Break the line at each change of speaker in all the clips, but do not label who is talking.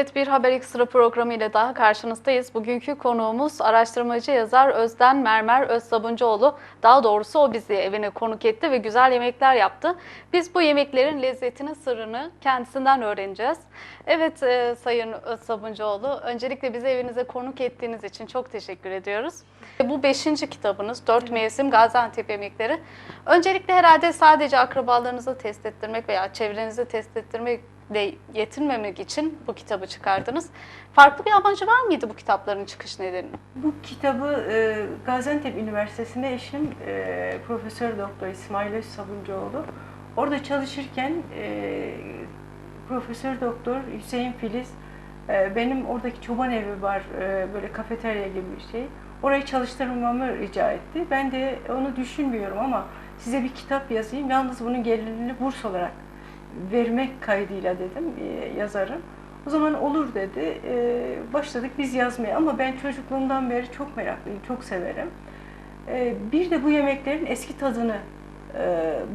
Evet bir Haber Ekstra programı ile daha karşınızdayız. Bugünkü konuğumuz araştırmacı yazar Özden Mermer Özsabuncuoğlu. Daha doğrusu o bizi evine konuk etti ve güzel yemekler yaptı. Biz bu yemeklerin lezzetinin sırrını kendisinden öğreneceğiz. Evet e, Sayın Özsabuncuoğlu, öncelikle bizi evinize konuk ettiğiniz için çok teşekkür ediyoruz. Bu beşinci kitabınız, Dört Mevsim Gaziantep Yemekleri. Öncelikle herhalde sadece akrabalarınızı test ettirmek veya çevrenizi test ettirmek de yetinmemek için bu kitabı çıkardınız. Farklı bir amacı var mıydı bu kitapların çıkış nedeni?
Bu kitabı e, Gaziantep Üniversitesi'nde eşim e, Profesör Doktor İsmail Öz Sabuncuoğlu. Orada çalışırken e, Profesör Doktor Hüseyin Filiz e, benim oradaki çoban evi var e, böyle kafeterya gibi bir şey. Orayı çalıştırmamı rica etti. Ben de onu düşünmüyorum ama size bir kitap yazayım. Yalnız bunun gelirini burs olarak vermek kaydıyla dedim e, yazarım. O zaman olur dedi. E, başladık biz yazmaya ama ben çocukluğumdan beri çok meraklıyım, çok severim. E, bir de bu yemeklerin eski tadını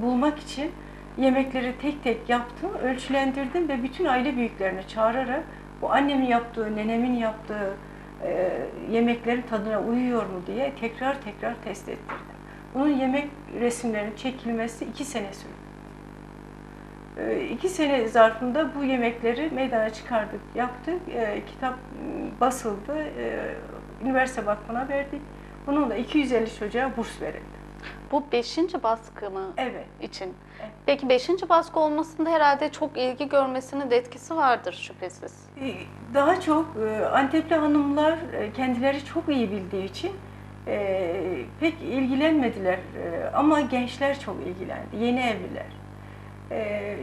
bulmak için yemekleri tek tek yaptım, ölçülendirdim ve bütün aile büyüklerini çağırarak bu annemin yaptığı, nenemin yaptığı yemeklerin tadına uyuyor mu diye tekrar tekrar test ettirdim. Bunun yemek resimlerinin çekilmesi iki sene sürdü. E, iki sene zarfında bu yemekleri meydana çıkardık, yaptık. E, kitap basıldı, e, üniversite vakfına verdik. Bunun da 250 çocuğa burs verildi.
Bu beşinci baskı mı
Evet.
için?
Evet.
Peki beşinci baskı olmasında herhalde çok ilgi görmesinin de etkisi vardır şüphesiz.
Daha çok e, Antepli hanımlar e, kendileri çok iyi bildiği için e, pek ilgilenmediler. Ama gençler çok ilgilendi, yeni evliler. E,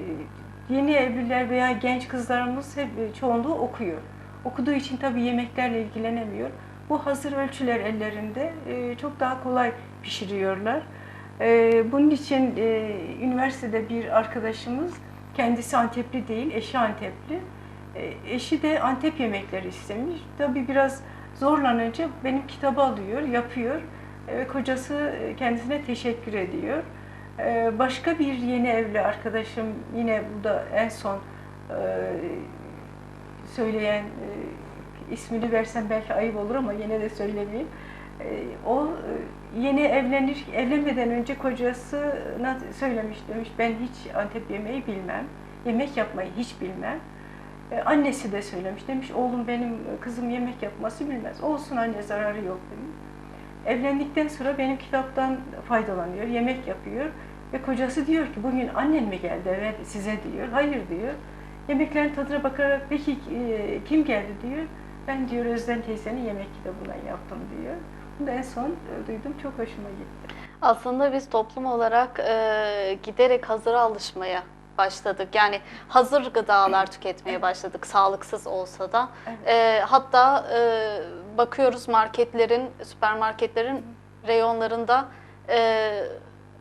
Yeni evliler veya genç kızlarımız hep çoğunluğu okuyor. Okuduğu için tabii yemeklerle ilgilenemiyor. Bu hazır ölçüler ellerinde e, çok daha kolay pişiriyorlar. E, Bunun için e, üniversitede bir arkadaşımız, kendisi Antepli değil, eşi Antepli. Eşi de Antep yemekleri istemiş. Tabii biraz zorlanınca benim kitabı alıyor, yapıyor. Ve kocası kendisine teşekkür ediyor. E, Başka bir yeni evli arkadaşım yine bu da en son e, söyleyen e, ismini versem belki ayıp olur ama yine de söylemeyeyim. E, O yeni evlenir evlenmeden önce kocasına söylemiş demiş ben hiç Antep yemeği bilmem. Yemek yapmayı hiç bilmem. Annesi de söylemiş demiş oğlum benim kızım yemek yapması bilmez. Olsun anne zararı yok demiş. Evlendikten sonra benim kitaptan faydalanıyor, yemek yapıyor ve kocası diyor ki bugün annen mi geldi eve size diyor. Hayır diyor. Yemeklerin tadına bakarak peki e, kim geldi diyor. Ben diyor Özden teyzenin yemek kitabından yaptım diyor. Bunu da en son e, duydum çok hoşuma gitti.
Aslında biz toplum olarak e, giderek hazıra alışmaya başladık. Yani hazır gıdalar tüketmeye başladık sağlıksız olsa da.
Evet.
E, hatta e, bakıyoruz marketlerin, süpermarketlerin reyonlarında e,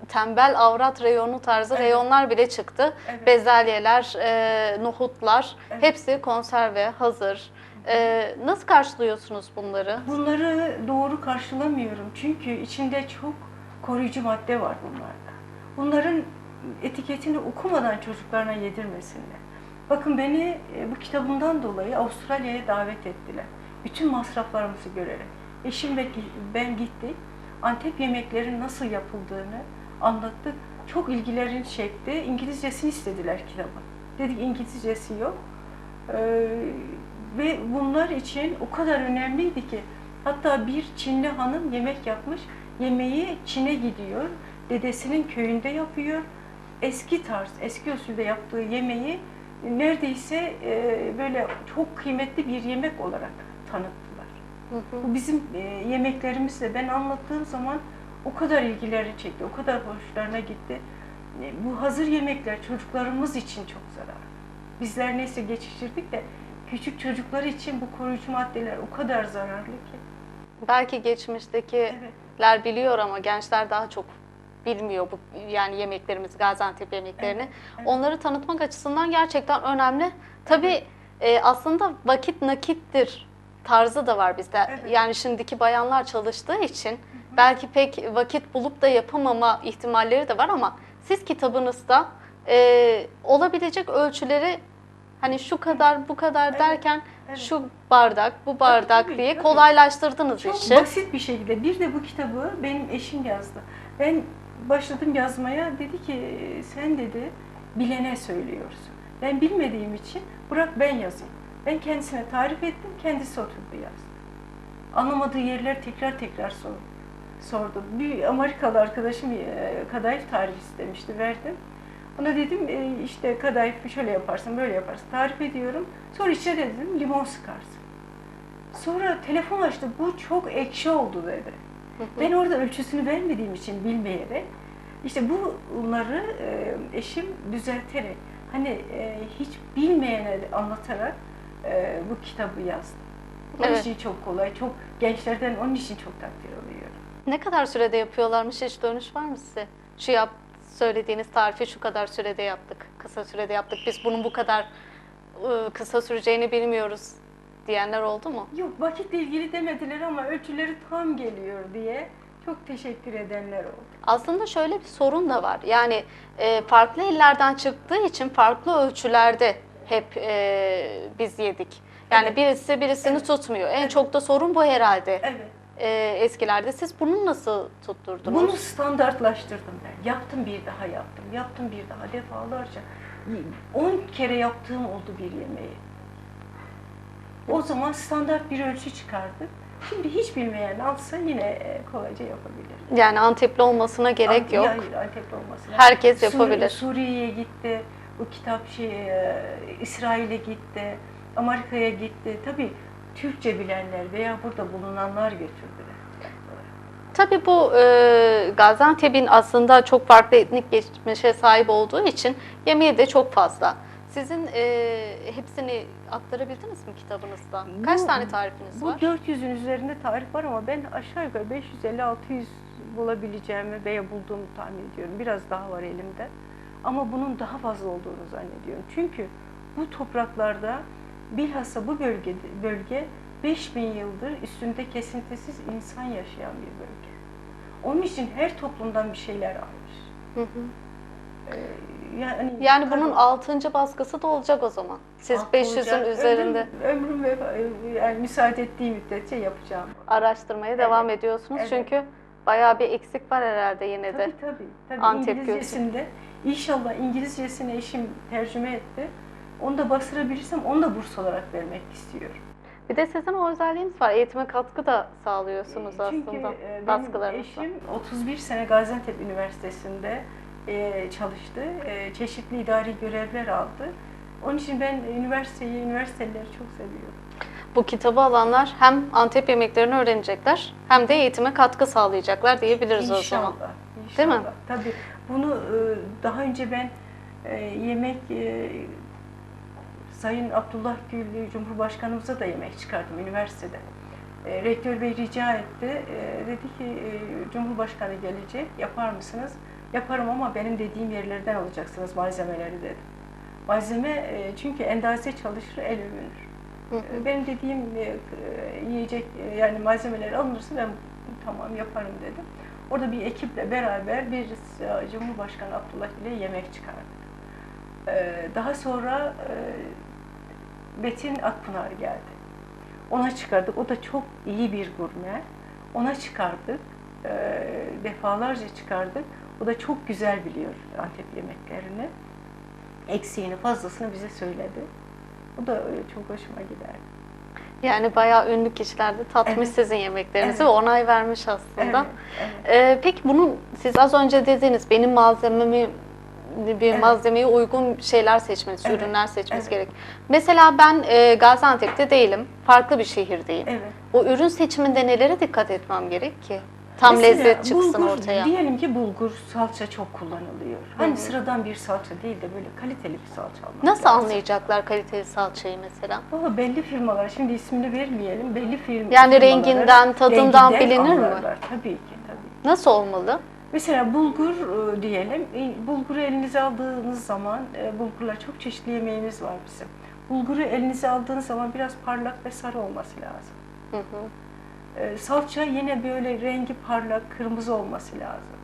tembel avrat reyonu tarzı
Evet.
reyonlar bile çıktı.
Evet.
Bezelyeler, e, nohutlar
Evet.
hepsi konserve, hazır. E, nasıl karşılıyorsunuz bunları?
Bunları doğru karşılamıyorum çünkü içinde çok koruyucu madde var bunlarda. Bunların etiketini okumadan çocuklarına yedirmesinler. Bakın beni e, bu kitabımdan dolayı Avustralya'ya davet ettiler. Bütün masraflarımızı görerek. Eşim ve ben gittik. Antep yemeklerin nasıl yapıldığını anlattık. Çok ilgilerini çekti. İngilizcesini istediler kitabın. Dedik İngilizcesi yok. Ee, ve bunlar için o kadar önemliydi ki hatta bir Çinli hanım yemek yapmış. Yemeği Çin'e gidiyor. Dedesinin köyünde yapıyor. Eski tarz, eski usulde yaptığı yemeği neredeyse e, böyle çok kıymetli bir yemek olarak tanıttılar.
Hı hı.
Bu bizim e, yemeklerimizle ben anlattığım zaman o kadar ilgilerini çekti, o kadar hoşlarına gitti. E, Bu hazır yemekler çocuklarımız için çok zararlı. Bizler neyse geçiştirdik de küçük çocuklar için bu koruyucu maddeler o kadar zararlı ki.
Belki geçmiştekiler biliyor ama gençler daha çok bilmiyor bu yani yemeklerimiz Gaziantep yemeklerini.
Evet, evet.
Onları tanıtmak açısından gerçekten önemli. Tabii e, aslında vakit nakittir tarzı da var bizde.
Evet.
Yani şimdiki bayanlar çalıştığı için belki pek vakit bulup da yapamama ihtimalleri de var ama siz kitabınızda e, olabilecek ölçüleri Hani şu kadar bu kadar
Evet,
derken
evet.
şu bardak bu bardak
tabii,
diye
tabii.
kolaylaştırdınız
Çok
işi.
basit bir şekilde. Bir de bu kitabı benim eşim yazdı. Ben başladım yazmaya. Dedi ki sen dedi bilene söylüyorsun. Ben bilmediğim için bırak ben yazayım. Ben kendisine tarif ettim. Kendisi oturdu yazdı. Anlamadığı yerler tekrar tekrar sordu. Sordu. Bir Amerikalı arkadaşım e, kadayıf tarifi istemişti. Verdim. Ona dedim e, işte kadayıfı şöyle yaparsın, böyle yaparsın. Tarif ediyorum. Sonra içine de dedim limon sıkarsın. Sonra telefon açtı. Bu çok ekşi oldu dedi. Ben orada ölçüsünü vermediğim için bilmeyerek işte bunları e, eşim düzelterek hani hiç bilmeyene anlatarak bu kitabı yazdı. Onun
Evet.
için çok kolay, çok gençlerden onun için çok takdir alıyorum.
Ne kadar sürede yapıyorlarmış hiç dönüş var mı size? Şu yap söylediğiniz tarifi şu kadar sürede yaptık. Kısa sürede yaptık. Biz bunun bu kadar ıı, kısa süreceğini bilmiyoruz diyenler oldu mu?
Yok vakitle ilgili demediler ama ölçüleri tam geliyor diye çok teşekkür edenler oldu.
Aslında şöyle bir sorun da var. Yani e, farklı illerden çıktığı için farklı ölçülerde hep e, biz yedik. Yani
Evet.
birisi birisini
Evet.
tutmuyor. En
Evet.
çok da sorun bu herhalde
Evet.
E, eskilerde. Siz bunu nasıl tutturdunuz?
Bunu standartlaştırdım ben. Yaptım bir daha yaptım. Yaptım bir daha defalarca. 10 kere yaptığım oldu bir yemeği. O zaman standart bir ölçü çıkardık. Şimdi hiç bilmeyen alsa yine e, kolayca yapabilir.
Yani Antepli olmasına gerek
Ant-
yok.
Hayır, Antepli olmasına.
Herkes
Sur-
yapabilir.
Suriye'ye gitti. Bu kitap şey e, İsrail'e gitti. Amerika'ya gitti. Tabii Türkçe bilenler veya burada bulunanlar götürdüler.
Tabii bu e, Gaziantep'in aslında çok farklı etnik geçmişe sahip olduğu için yemeği de çok fazla. Sizin e, hepsini aktarabildiniz mi kitabınızda? Kaç
Bu-
tane tarifiniz
Bu
var?
400'ün üzerinde tarif var ama ben aşağı yukarı 550-600 bulabileceğimi veya bulduğumu tahmin ediyorum. Biraz daha var elimde. Ama bunun daha fazla olduğunu zannediyorum. Çünkü bu topraklarda bilhassa bu bölge, bölge 5000 yıldır üstünde kesintisiz insan yaşayan bir bölge. Onun için her toplumdan bir şeyler almış.
Hı hı.
Ee, yani
Yani bunun 6. baskısı da olacak o zaman. Siz
Haklı
500'ün
olacak.
üzerinde
Ömrüm, ömrüm yani müsaade ettiği müddetçe yapacağım.
araştırmaya devam ediyorsunuz.
Evet.
Çünkü bayağı bir eksik var herhalde yine de.
Tabii tabii. tabii.
Antep
İngilizcesinde inşallah İngilizcesini eşim tercüme etti. Onu da bastırabilirsem onu da burs olarak vermek istiyorum.
Bir de sizin o özelliğiniz var. Eğitime katkı da sağlıyorsunuz
Çünkü
aslında
e, benim
baskılarınızla.
eşim 31 sene Gaziantep Üniversitesi'nde e, çalıştı. E, çeşitli idari görevler aldı. Onun için ben üniversiteyi, üniversiteleri çok seviyorum.
Bu kitabı alanlar hem Antep yemeklerini öğrenecekler hem de eğitime katkı sağlayacaklar diyebiliriz o zaman.
İnşallah.
Değil mi?
inşallah. Tabii bunu e, daha önce ben e, yemek e, Sayın Abdullah Gül Cumhurbaşkanımıza da yemek çıkardım üniversitede. E, Rektör Bey rica etti. E, dedi ki e, Cumhurbaşkanı gelecek yapar mısınız? Yaparım ama benim dediğim yerlerden alacaksınız malzemeleri dedi. Malzeme e, çünkü endaze çalışır el övünür.
Hı hı.
E, Benim dediğim e, e, yiyecek e, yani malzemeler alınırsa ben tamam yaparım dedim. Orada bir ekiple beraber bir e, Cumhurbaşkanı Abdullah ile yemek çıkardık. E, Daha sonra e, Betin Akpınar geldi. Ona çıkardık. O da çok iyi bir gurme. Ona çıkardık. E, Defalarca çıkardık. O da çok güzel biliyor Antep yemeklerini. Eksiğini, fazlasını bize söyledi. O da çok hoşuma gider.
Yani bayağı ünlü kişiler de tatmış
Evet.
sizin yemeklerinizi
Evet.
ve onay vermiş aslında.
Evet, evet.
Ee, peki bunu siz az önce dediniz benim malzememi bir
Evet.
malzemeye uygun şeyler seçmeniz,
Evet,
ürünler seçmeniz
evet.
gerek. Mesela ben e, Gaziantep'te değilim, farklı bir şehirdeyim.
Evet.
O ürün seçiminde nelere dikkat etmem gerek ki? Tam
Mesela
lezzet çıksın
bulgur,
ortaya.
Diyelim ki bulgur salça çok kullanılıyor. Hani
Hı hı.
sıradan bir salça değil de böyle kaliteli bir salça almak
Nasıl
lazım.
anlayacaklar kaliteli salçayı mesela?
Valla belli firmalar, şimdi ismini vermeyelim, belli firma
Yani renginden, tadından
renginden
bilinir mi?
anlarlar. Tabii ki, tabii.
Nasıl olmalı?
Mesela bulgur e, diyelim, bulguru elinize aldığınız zaman, e, bulgurla çok çeşitli yemeğimiz var bizim. Bulguru elinize aldığınız zaman biraz parlak ve sarı olması lazım.
Hı hı.
E, salça yine böyle rengi parlak, kırmızı olması lazım.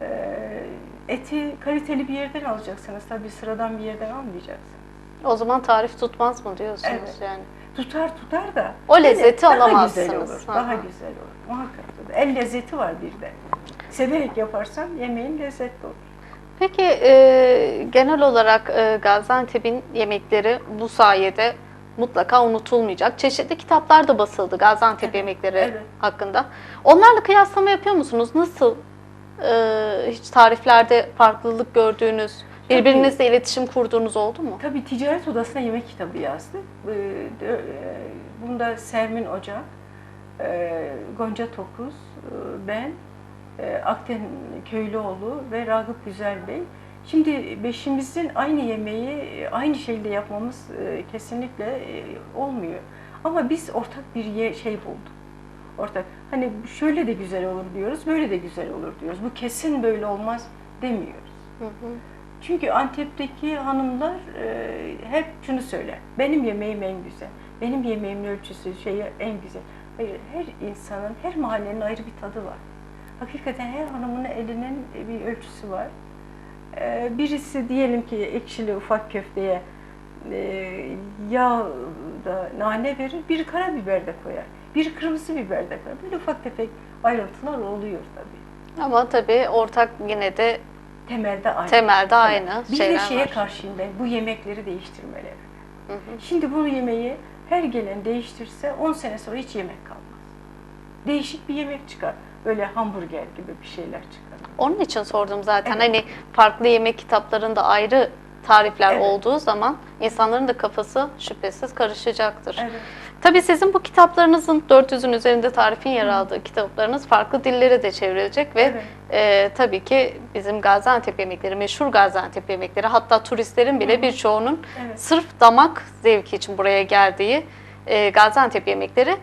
E, eti kaliteli bir yerden alacaksınız. Tabii sıradan bir yerden almayacaksınız.
O zaman tarif tutmaz mı diyorsunuz
Evet.
yani?
Tutar tutar da.
O lezzeti
daha
alamazsınız.
Güzel olur. Daha güzel olur. Muhakkak. El lezzeti var bir de. Severek yaparsan yemeğin lezzetli olur.
Peki e, genel olarak e, Gaziantep'in yemekleri bu sayede mutlaka unutulmayacak. Çeşitli kitaplar da basıldı Gaziantep
Evet,
yemekleri
evet.
hakkında. Onlarla kıyaslama yapıyor musunuz? Nasıl e, hiç tariflerde farklılık gördüğünüz,
Tabii.
birbirinizle iletişim kurduğunuz oldu mu?
Tabii ticaret odasına yemek kitabı yazdık. Ee, de- e, Bunda Sermin Ocak, e, Gonca Tokuz, e, ben, e, Akten Köylüoğlu ve Ragıp Güzel Bey. Şimdi beşimizin aynı yemeği e, aynı şekilde yapmamız e, kesinlikle e, olmuyor. Ama biz ortak bir şey bulduk. Ortak. Hani şöyle de güzel olur diyoruz, böyle de güzel olur diyoruz. Bu kesin böyle olmaz demiyoruz.
Hı hı.
Çünkü Antep'teki hanımlar e, hep şunu söyler. Benim yemeğim en güzel. Benim yemeğimin ölçüsü şeyi en güzel. Hayır, her insanın, her mahallenin ayrı bir tadı var. Hakikaten her hanımın elinin bir ölçüsü var. E, birisi diyelim ki ekşili ufak köfteye e, yağ da nane verir, bir karabiber de koyar. Bir kırmızı biber de koyar. Böyle ufak tefek ayrıntılar oluyor tabii.
Ama tabii ortak yine de
Temelde aynı.
temelde aynı
Bir
şeyler
de şeye
var.
karşıyım ben, bu yemekleri değiştirmeleri.
Hı hı.
Şimdi bu yemeği her gelen değiştirse 10 sene sonra hiç yemek kalmaz. Değişik bir yemek çıkar. Böyle hamburger gibi bir şeyler çıkar.
Onun için sordum zaten.
Evet.
Hani farklı yemek kitaplarında ayrı tarifler
Evet.
olduğu zaman insanların da kafası şüphesiz karışacaktır.
Evet.
Tabii sizin bu kitaplarınızın 400'ün üzerinde tarifin yer aldığı kitaplarınız farklı dillere de çevrilecek ve
Evet.
e, tabii ki bizim Gaziantep yemekleri, meşhur Gaziantep yemekleri hatta turistlerin bile birçoğunun
Evet.
sırf damak zevki için buraya geldiği e, Gaziantep yemekleri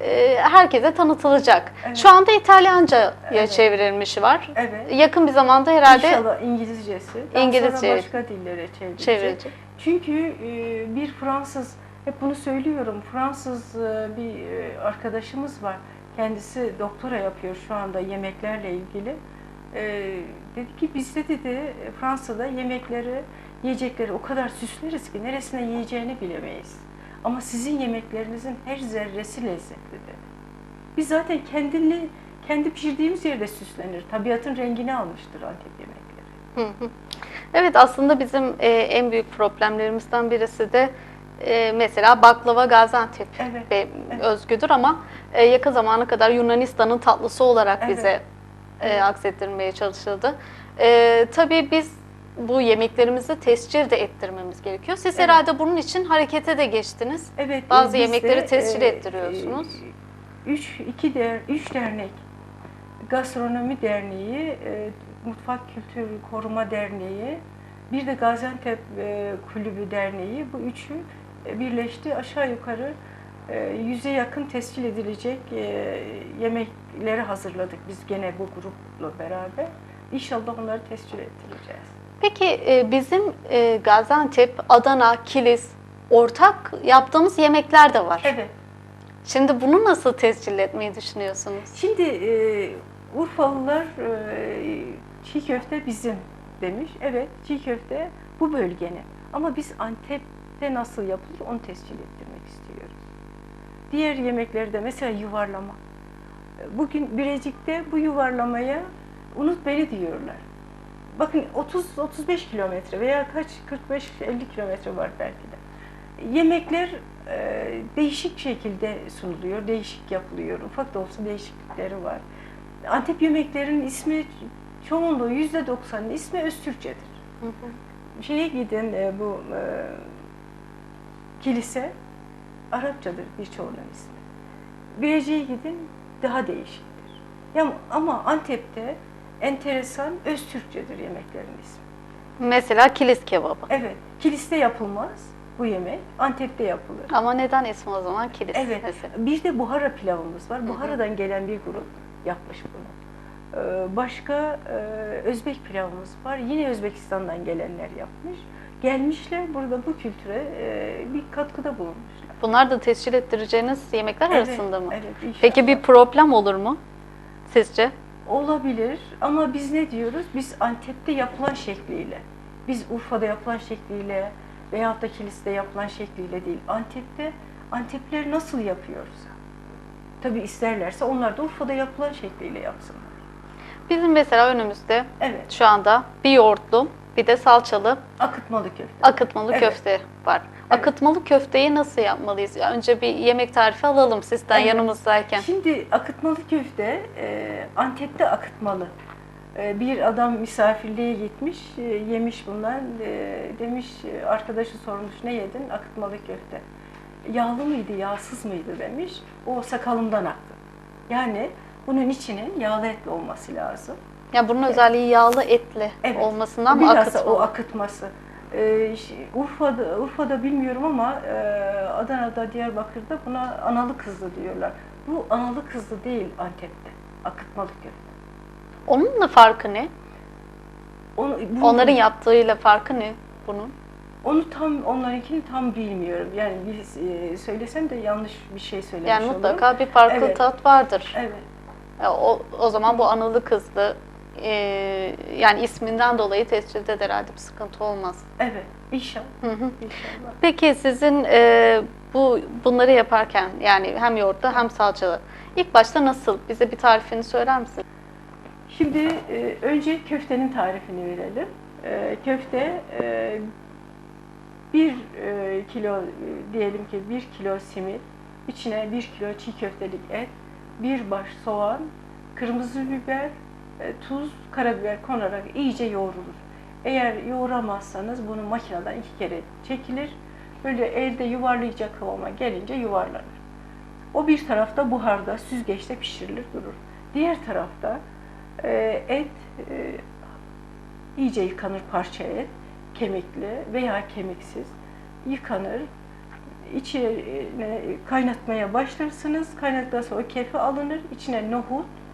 e, herkese tanıtılacak.
Evet.
Şu anda İtalyanca'ya
Evet.
çevrilmişi var.
Evet.
Yakın bir zamanda herhalde
İnşallah İngilizcesi. Daha
İngilizce.
sonra başka dillere çevrilecek.
çevrilecek.
Çünkü e, bir Fransız, hep bunu söylüyorum, Fransız e, bir e, arkadaşımız var. Kendisi doktora yapıyor şu anda yemeklerle ilgili. E, dedi ki biz de dedi Fransa'da yemekleri, yiyecekleri o kadar süsleriz ki neresine yiyeceğini bilemeyiz. Ama sizin yemeklerinizin her zerresi lezzetli dedi. Biz zaten kendini, kendi pişirdiğimiz yerde süslenir. Tabiatın rengini almıştır Antep yemekleri.
Hı hı. Evet aslında bizim e, en büyük problemlerimizden birisi de e, mesela baklava Gaziantep
Evet,
ve
evet.
özgüdür ama e, yakın zamana kadar Yunanistan'ın tatlısı olarak
Evet,
bize e,
evet.
aksettirmeye çalışıldı. E, tabii biz bu yemeklerimizi tescil de ettirmemiz gerekiyor. Siz
Evet.
herhalde bunun için harekete de geçtiniz.
Evet.
Bazı
e,
yemekleri
de,
tescil
e,
ettiriyorsunuz.
e, Üç, iki der, üç dernek. Gastronomi Derneği, e, Mutfak Kültür Koruma Derneği, bir de Gaziantep e, Kulübü Derneği. Bu üçü e, birleşti. Aşağı yukarı e, yüze yakın tescil edilecek e, yemekleri hazırladık biz gene bu grupla beraber. İnşallah onları tescil ettireceğiz.
Peki e, bizim e, Gaziantep, Adana, Kilis ortak yaptığımız yemekler de var.
Evet.
Şimdi bunu nasıl tescil etmeyi düşünüyorsunuz?
Şimdi e, Urfalılar e, çiğ köfte bizim demiş. Evet çiğ köfte bu bölgenin. Ama biz Antep'te nasıl yapılır onu tescil ettirmek istiyoruz. Diğer yemeklerde mesela yuvarlama. E, Bugün Birecik'te bu yuvarlamaya unut beni diyorlar. Bakın 30-35 kilometre veya kaç 45-50 kilometre var belki de. Yemekler e, değişik şekilde sunuluyor, değişik yapılıyor. Ufak da olsa değişiklikleri var. Antep yemeklerinin ismi çoğunluğu yüzde doksanın ismi Öztürkçedir.
Hı hı.
Şeye gidin e, bu e, kilise Arapçadır birçoğunun ismi. Birecik'e gidin daha değişiktir. Ya, ama Antep'te enteresan Öztürkçedir yemeklerin ismi.
Mesela kilis kebabı.
Evet, kiliste yapılmaz bu yemek. Antep'te yapılır.
Ama neden ismi o zaman kilis?
Evet.
Mesela.
Bir de buhara pilavımız var. Buhara'dan gelen bir grup yapmış bunu. Ee, Başka e, Özbek pilavımız var. Yine Özbekistan'dan gelenler yapmış. Gelmişler burada bu kültüre e, bir katkıda bulunmuşlar.
Bunlar da tescil ettireceğiniz yemekler arasında mı?
Evet, inşallah.
Peki bir problem olur mu sizce?
Olabilir ama biz ne diyoruz? Biz Antep'te yapılan şekliyle, biz Urfa'da yapılan şekliyle, veyahut da kiliste yapılan şekliyle değil. Antep'te Antepliler nasıl yapıyorsa. Tabi isterlerse onlar da Urfa'da yapılan şekliyle yapsınlar.
Bizim mesela önümüzde
Evet,
şu anda bir yoğurtlu bir de salçalı
akıtmalı köfte.
akıtmalı
Evet.
köfte var. Akıtmalı köfteyi nasıl yapmalıyız? Ya Önce bir yemek tarifi alalım sizden
Evet.
yanımızdayken.
Şimdi akıtmalı köfte e, Antep'te akıtmalı. E, bir adam misafirliğe gitmiş, e, yemiş bundan. E, demiş e, arkadaşı sormuş ne yedin? Akıtmalı köfte. Yağlı mıydı, yağsız mıydı demiş. O sakalımdan aktı. Yani bunun içinin yağlı etli olması lazım.
Ya bunun özelliği yağlı etli
Evet.
olmasından mı akıtmalı?
o akıtması. Ee, Urfa'da, Urfa'da bilmiyorum ama e, Adana'da, Diyarbakır'da buna analı kızlı diyorlar. Bu analı kızlı değil Antep'te. Akıtmalı köfte.
Onunla farkı ne?
Onu, bunu-
Onların yaptığıyla farkı ne bunun?
onu tam onlarınkini tam bilmiyorum. Yani bir, e, söylesem de yanlış bir şey söylemiş
Yani
olurum.
mutlaka bir farklı
Evet.
tat vardır.
Evet.
O, o zaman bu analı kızlı e, yani isminden dolayı tescilde de herhalde bir sıkıntı olmaz.
Evet. İnşallah.
Hı hı.
İnşallah.
Peki sizin e, bu bunları yaparken yani hem yoğurtlu hem salçalı ilk başta nasıl? Bize bir tarifini söyler misin?
Şimdi e, önce köftenin tarifini verelim. E, köfte e, bir e, kilo e, diyelim ki bir kilo simit, içine bir kilo çiğ köftelik et, bir baş soğan, kırmızı biber, tuz, karabiber konarak iyice yoğrulur. Eğer yoğuramazsanız bunu makineden iki kere çekilir. Böyle elde yuvarlayacak kıvama gelince yuvarlanır. O bir tarafta buharda, süzgeçte pişirilir durur. Diğer tarafta e, et e, iyice yıkanır parça et, kemikli veya kemiksiz yıkanır. İçine kaynatmaya başlarsınız. Kaynattıktan sonra kefi alınır. İçine nohut, e,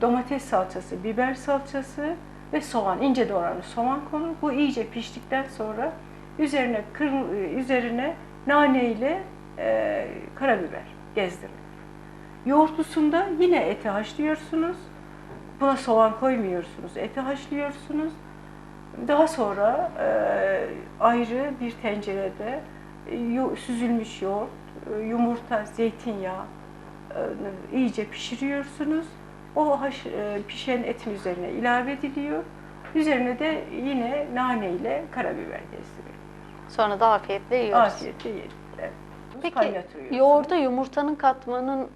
domates salçası, biber salçası ve soğan, ince doğranmış soğan konur. Bu iyice piştikten sonra üzerine kırm- e, üzerine nane ile e, karabiber gezdirilir. Yoğurtlusunda yine eti haşlıyorsunuz. Buna soğan koymuyorsunuz. Eti haşlıyorsunuz. Daha sonra e, ayrı bir tencerede e, süzülmüş yoğurt, e, yumurta, zeytinyağı e, iyice pişiriyorsunuz. O haş, e, pişen etin üzerine ilave ediliyor. Üzerine de yine nane ile karabiber gezdiriliyor.
Sonra da afiyetle yiyoruz.
Afiyetle yiyin. Evet.
Peki yoğurda yumurtanın katmanın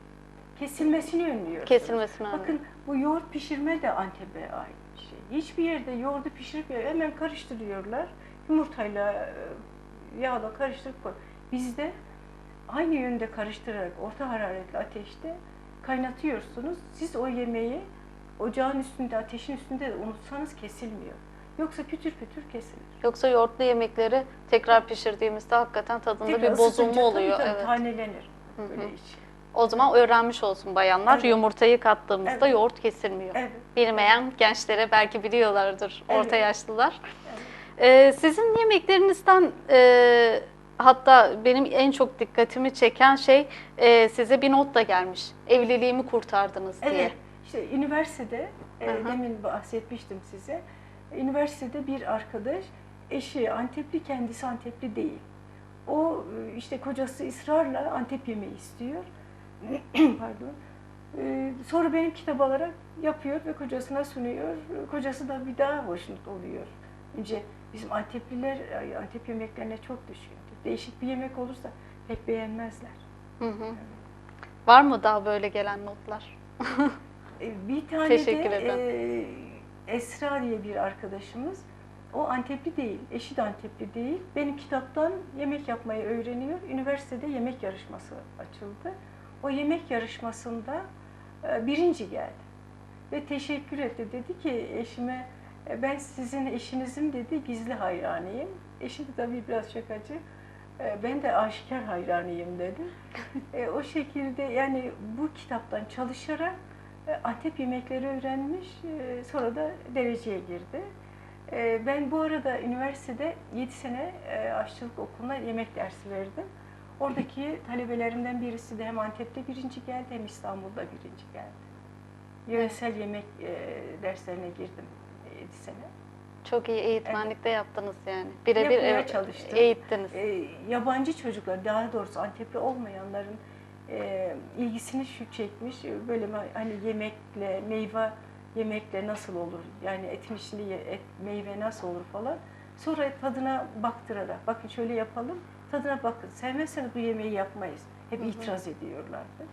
kesilmesini önlüyorsunuz.
kesilmesini
Bakın bu yoğurt pişirme de Antep'e ait bir şey. Hiçbir yerde yoğurdu pişirip hemen karıştırıyorlar. Yumurtayla e, yağla karıştırıp koy. Bizde aynı yönde karıştırarak orta hararetli ateşte kaynatıyorsunuz. Siz o yemeği ocağın üstünde, ateşin üstünde de unutsanız kesilmiyor. Yoksa pütür pütür kesilir.
yoksa yoğurtlu yemekleri tekrar pişirdiğimizde hakikaten tadında
Tekrar
bir bozulma
ısıtınca tabii
oluyor.
tabii
evet.
Tanelenir.
Hı hı.
Böyle içi.
O zaman öğrenmiş olsun bayanlar.
Evet.
Yumurtayı kattığımızda
Evet.
yoğurt kesilmiyor.
Evet.
Bilmeyen gençlere belki biliyorlardır orta
Evet.
yaşlılar.
Evet.
Ee, sizin yemeklerinizden e, hatta benim en çok dikkatimi çeken şey e, size bir not da gelmiş. Evliliğimi kurtardınız diye.
Evet. İşte üniversitede, e, demin bahsetmiştim size. Üniversitede bir arkadaş, eşi Antepli, kendisi Antepli değil. O e, işte kocası ısrarla Antep yemeği istiyor. Pardon. E, Sonra benim kitap alarak yapıyor ve kocasına sunuyor. Kocası da bir daha hoşnut oluyor. Önce bizim Antepliler Antep yemeklerine çok düşkündür. Değişik bir yemek olursa pek beğenmezler.
Hı hı. Var mı daha böyle gelen notlar?
E, Bir tane
Teşekkür
de
ederim.
e, Esra diye bir arkadaşımız. O Antepli değil, eşi de Antepli değil. Benim kitaptan yemek yapmayı öğreniyor. Üniversitede yemek yarışması açıldı. O yemek yarışmasında e, birinci geldi. Ve teşekkür etti. Dedi ki eşime, "E, ben sizin eşinizin dedi gizli hayranıyım. Eşim de tabii biraz şakacı. "E, Ben de aşikar hayranıyım dedi. E, o şekilde yani bu kitaptan çalışarak e, Antep yemekleri öğrenmiş, e, sonra da dereceye girdi. E, Ben bu arada üniversitede 7 sene e, aşçılık okuluna yemek dersi verdim. Oradaki talebelerimden birisi de hem Antep'te birinci geldi hem İstanbul'da birinci geldi. Yöresel yemek e, derslerine girdim 7 sene.
Çok iyi eğitmenlikte yaptınız yani. Birebir evet,
çalıştım.
eğittiniz.
e, yabancı çocuklar daha doğrusu Antepli olmayanların e, ilgisini şu çekmiş böyle hani yemekle meyve yemekle nasıl olur yani etin içinde et, meyve nasıl olur falan sonra tadına baktırarak bakın şöyle yapalım tadına bakın sevmezseniz bu yemeği yapmayız hep
Hı hı.
itiraz ediyorlardı.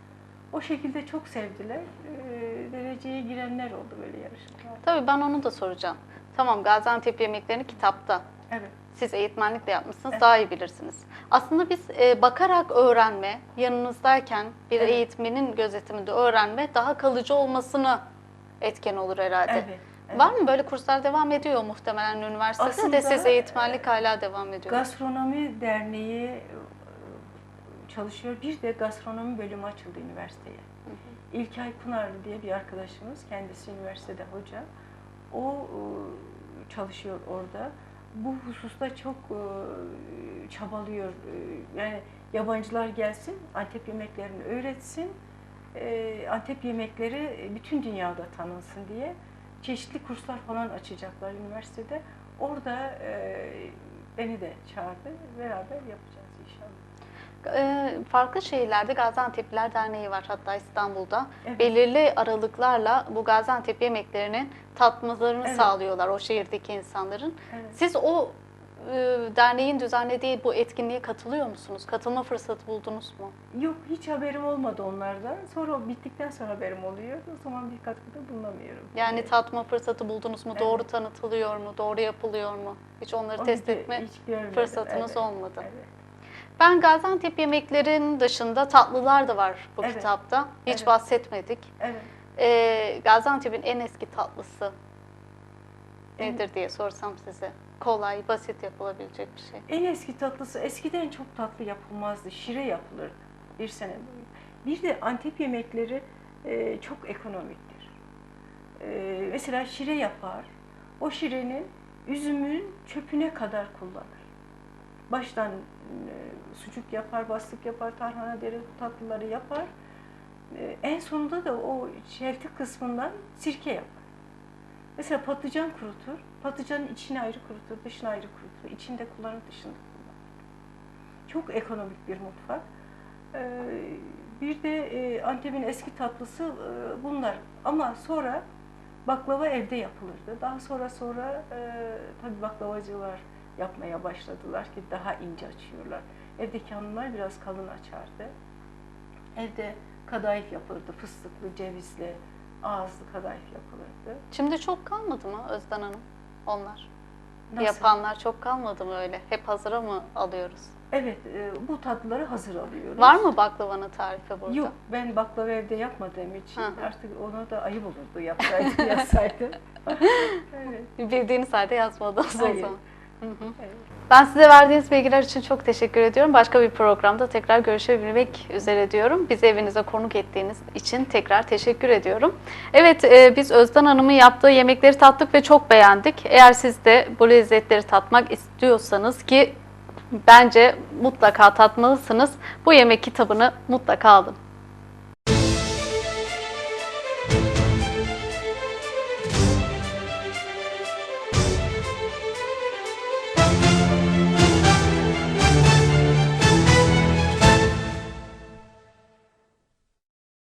O şekilde çok sevdiler. E, dereceye girenler oldu böyle yarışmalar.
Tabii ben onu da soracağım. Tamam Gaziantep yemeklerini kitapta.
Evet.
Siz eğitmenlik de yapmışsınız,
Evet.
daha iyi bilirsiniz. Aslında biz e, bakarak öğrenme, yanınızdayken bir
Evet.
eğitmenin gözetiminde öğrenme daha kalıcı olmasını etken olur herhalde.
Evet. evet.
Var mı böyle kurslar devam ediyor muhtemelen üniversitede de
Aslında,
siz eğitmenlik hala devam ediyor.
Gastronomi Derneği çalışıyor. Bir de gastronomi bölümü açıldı üniversiteye. İlkay Pınarlı diye bir arkadaşımız, kendisi üniversitede hoca. O e, çalışıyor orada. Bu hususta çok e, çabalıyor. E, Yani yabancılar gelsin, Antep yemeklerini öğretsin. Antep yemekleri bütün dünyada tanınsın diye çeşitli kurslar falan açacaklar üniversitede. Orada beni de çağırdı. Beraber yapacağız.
E, farklı şehirlerde Gaziantep'liler Derneği var hatta İstanbul'da.
Evet.
Belirli aralıklarla bu Gaziantep yemeklerini tatmalarını
Evet.
sağlıyorlar o şehirdeki insanların.
Evet.
Siz o e, derneğin düzenlediği bu etkinliğe katılıyor musunuz? Katılma fırsatı buldunuz mu?
Yok hiç haberim olmadı onlardan. Sonra o bittikten sonra haberim oluyor. O zaman bir katkıda bulunamıyorum.
Yani
Evet.
tatma fırsatı buldunuz mu?
Evet.
Doğru tanıtılıyor mu? Doğru yapılıyor mu? Hiç onları
Onu
test etme
hiç görmedim.
fırsatınız
Evet,
olmadı.
Evet.
Ben Gaziantep yemeklerin dışında tatlılar da var bu
Evet.
kitapta. Hiç
Evet.
bahsetmedik.
evet.
Ee, Gaziantep'in en eski tatlısı
En-
nedir diye sorsam size. Kolay, basit yapılabilecek bir şey.
En eski tatlısı eskiden çok tatlı yapılmazdı. Şire yapılırdı bir sene boyu. Bir de Antep yemekleri e, çok ekonomiktir. E, mesela şire yapar. O şirenin üzümün çöpüne kadar kullanır. Baştan sucuk yapar, bastık yapar, tarhana deri tatlıları yapar. E, en sonunda da o şevti kısmından sirke yapar. Mesela patlıcan kurutur. Patlıcanın içini ayrı kurutur, dışını ayrı kurutur. İçinde kullanır, dışında kullanır. Çok ekonomik bir mutfak. Ee, bir de e, Antep'in eski tatlısı e, bunlar. Ama sonra baklava evde yapılırdı. Daha sonra sonra e, tabii baklavacılar yapmaya başladılar ki daha ince açıyorlar. Evdeki hanımlar biraz kalın açardı. Evde kadayıf yapılırdı. Fıstıklı, cevizli, ağızlı kadayıf yapılırdı.
Şimdi çok kalmadı mı Özden Hanım? Onlar.
Nasıl?
Yapanlar çok kalmadı mı öyle? Hep hazıra mı alıyoruz?
Evet, e, bu tatlıları hazır alıyoruz.
Var mı baklavanın tarifi burada?
Yok, ben baklava evde yapmadığım için
Hı
artık ona da ayıp olurdu yapsaydım, yazsaydım. evet,
Bildiğiniz halde yazmadınız o
Hayır.
zaman. Ben size verdiğiniz bilgiler için çok teşekkür ediyorum. Başka bir programda tekrar görüşebilmek üzere diyorum. Bizi evinize konuk ettiğiniz için tekrar teşekkür ediyorum. Evet, e, biz Özden Hanım'ın yaptığı yemekleri tattık ve çok beğendik. Eğer siz de bu lezzetleri tatmak istiyorsanız ki bence mutlaka tatmalısınız. Bu yemek kitabını mutlaka alın.